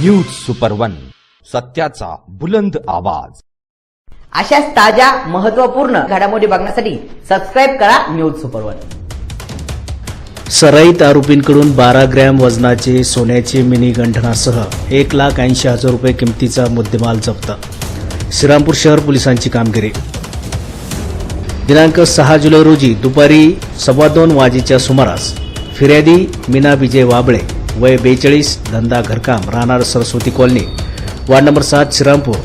News super one सत्याचा बुलंद आवाज. अशाच ताज्या महत्त्वपूर्ण घडामोडी बघण्यासाठी सबस्क्राईब करा न्यूज सुपर वन सराईत आरोपींकडून बारा ग्रॅम वजनाचे सोन्याचे मिनी गंठनासह एक लाख ऐंशी हजार रुपये किमतीचा मुद्देमाल जप्त. श्रीरामपूर शहर पोलिसांची कामगिरी. दिनांक सहा जुलै रोजी दुपारी सव्वा दोन वाजेच्या सुमारास फिर्यादी मीना विजय वाबळे वय बेचाळीस धंदा घरकाम राहणार सरस्वती कॉलनी. वार्ड नंबर सात श्रीरामपूर.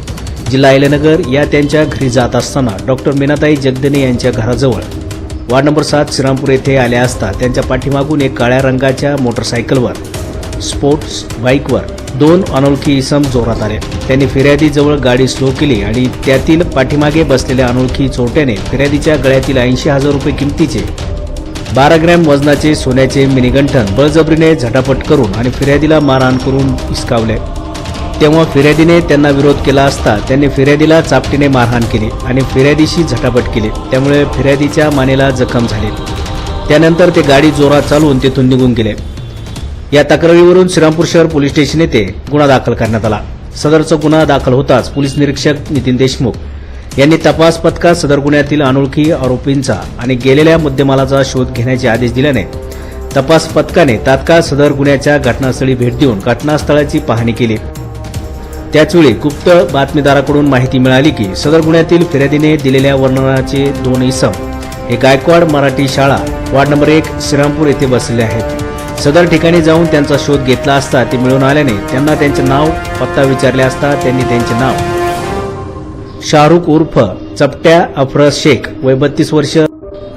जिल्हा अहिल्यानगर या त्यांच्या घरी जात असताना डॉक्टर मीनाताई जगदने यांच्या घराजवळ. वार्ड नंबर सात श्रीरामपूर येथे आल्या असता त्यांच्या पाठीमागून एक काळ्या रंगाच्या मोटरसायकलवर स्पोर्ट्स बाईकवर दोन अनोळखी इसम जोरात आले. त्यांनी फिर्यादीजवळ गाडी स्लो केली आणि त्यातील पाठीमागे बसलेल्या अनोळखी चोरट्याने फिर्यादीच्या गळ्यातील ऐंशी हजार रुपये किमतीचे बारा ग्रॅम वजनाचे सोन्याचे मिनीगंठन बळजबरीने झटापट करून आणि फिर्यादीला मारहाण करून हिसकावले. तेव्हा फिर्यादीने त्यांना विरोध केला असता त्यांनी फिर्यादीला चापटीने मारहाण केली आणि फिर्यादीशी झटापट केली. त्यामुळे फिर्यादीच्या मानेला जखम झाली. त्यानंतर ते गाडी जोरात चालवून तेथून निघून गेले. या तक्रारीवरून श्रीरामपूर शहर पोलीस स्टेशन येथे गुन्हा दाखल करण्यात आला. सदरचा गुन्हा दाखल होताच पोलीस निरीक्षक नितीन देशमुख यांनी तपास पथकात सदर गुन्ह्यातील अनोळखी आरोपींचा आणि गेलेल्या मुद्देमालाचा शोध घेण्याचे आदेश दिल्याने तपास पथकाने तात्काळ सदर गुन्ह्याच्या घटनास्थळी भेट देऊन घटनास्थळाची पाहणी केली. त्याचवेळी गुप्त बातमीदाराकडून माहिती मिळाली की सदर गुन्ह्यातील फिर्यादीने दिलेल्या वर्णनाचे दोन इसम हे गायकवाड मराठी शाळा वार्ड नंबर एक श्रीरामपूर येथे बसलेले आहेत. सदर ठिकाणी जाऊन त्यांचा शोध घेतला असता ते मिळून आल्याने त्यांना त्यांचे नाव पत्ता विचारले असता त्यांनी त्यांचे नाव शाहरुख उर्फ चपट्या अफरज शेख वय बत्तीस वर्ष.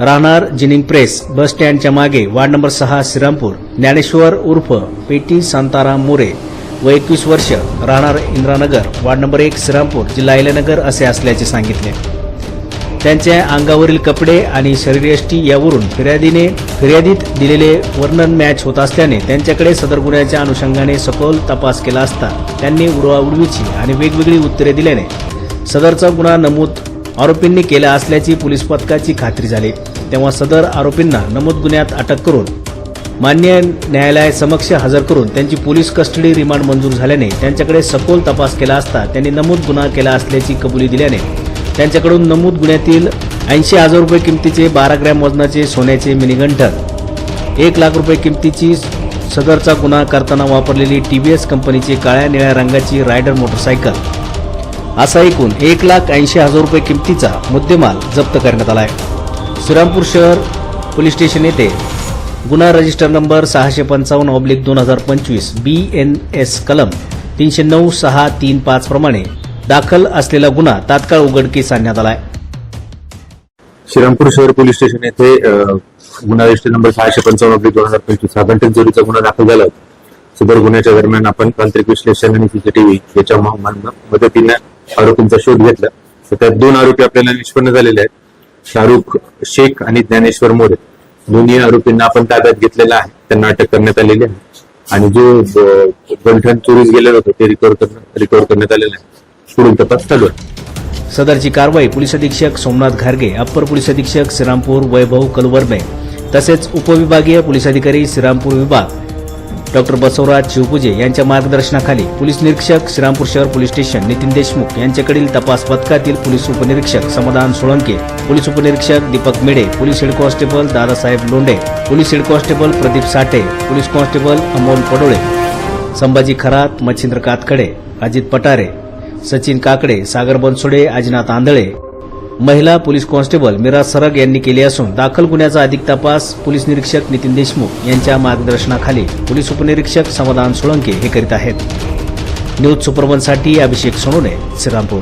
राहणार जिनिंग प्रेस बस स्टँडच्या मागे वार्ड नंबर सहा श्रीरामपूर. ज्ञानेश्वर उर्फ पेटी शांताराम मोरे व एकवीस वर्ष. राहणार इंद्रानगर वार्ड नंबर एक श्रीरामपूर जिल्हा इलेनगर असे असल्याचे सांगितले. त्यांच्या अंगावरील कपडे आणि शरीरयष्टी यावरून फिर्यादीने फिर्यादीत दिलेले वर्णन मॅच होत असल्याने त्यांच्याकडे सदर गुन्ह्याच्या अनुषंगाने सखोल तपास केला असता त्यांनी उडवाउडवीची आणि वेगवेगळी उत्तरे दिल्याने सदरचा गुन्हा नमूद आरोपींनी केला असल्याची पोलीस पथकाची खात्री झाली. तेव्हा सदर आरोपींना नमूद गुन्ह्यात अटक करून मान्य न्यायालयासमक्ष हजर करून त्यांची पोलीस कस्टडी रिमांड मंजूर झाल्याने त्यांच्याकडे सखोल तपास केला असता त्यांनी नमूद गुन्हा केला असल्याची कबुली दिल्याने त्यांच्याकडून नमूद गुन्ह्यातील ऐंशी हजार रुपये किमतीचे बारा ग्रॅम वजनाचे सोन्याचे मिनिगंठन एक लाख रुपये किमतीची सदरचा गुन्हा करताना वापरलेली टी वी एस कंपनीची काळ्या निळ्या रंगाची रायडर मोटरसायकल असा एकूण एक लाख ऐंशी हजार रुपये किमतीचा मुद्देमाल जप्त करण्यात आला आहे श्रीरामपूर शहर पोलीस स्टेशन येथे गुन्हा रजिस्टर नंबर सहाशे पंचावन्न ऑब्लिक दोन हजार पंचवीस बी एन एस कलम तीनशे नऊ सहा तीन पाच प्रमाणे दाखल असलेला गुन्हा तात्काळ उघडकीस आणण्यात आला आहे श्रीरामपूर शहर पोलीस स्टेशन येथे गुन्हा रजिस्टर नंबर सहाशे पंचावन्न दोन हजार पंचवीस हा घंटे चोरीचा गुन्हा दाखल झाला. सदर गुन्ह्याच्या दरम्यान आपण तांत्रिक विश्लेषण आणि सीसीटीव्ही याच्या मदतीने आरोपींचा शोध घेतला. तर त्यात दोन आरोपी आपल्याला निष्पन्न झालेले आहेत. शाहरुख शेख आणि ज्ञानेश्वर मोरे. दोन्ही आरोपींना आपण ताब्यात घेतलेला आहे. त्यांना अटक करण्यात आलेली आहे. आणि जो गंठण चोरीस गेलेलं होतं ते रिकव्हर रिकव्हर करण्यात आलेलं आहे. पुढील तपास चालू आहे. सदरची कारवाई पोलीस अधीक्षक सोमनाथ घारगे अप्पर पोलीस अधीक्षक श्रीरामपूर वैभव कलवर्मे तसेच उपविभागीय पोलीस अधिकारी श्रीरामपूर विभाग डॉक्टर बसवराज शिवपूजे यांच्या मार्गदर्शनाखाली पोलीस निरीक्षक श्रीरामपूर शहर पोलीस स्टेशन नितीन देशमुख यांच्याकडील तपास पथकातील पोलीस उपनिरीक्षक समाधान सोळंके पोलीस उपनिरीक्षक Deepak Mede police head constable Dadasaheb Londhe police head constable Pradeep Sathe police constable Amol Padole Sambhaji Kharat Machhindra Katkhade Ajit Patare Sachin Kakade Sagar Bansode Ajinath Andhale महिला police constable Mira सरग यांनी केली असून दाखल गुन्ह्याचा अधिक तपास पोलीस निरीक्षक नितीन देशमुख यांच्या मार्गदर्शनाखाली पोलीस उपनिरीक्षक समाधान सोळंके हे करीत आहेत. न्यूज सुपरवनसाठी अभिषेक सोनोने श्रीरामपूर.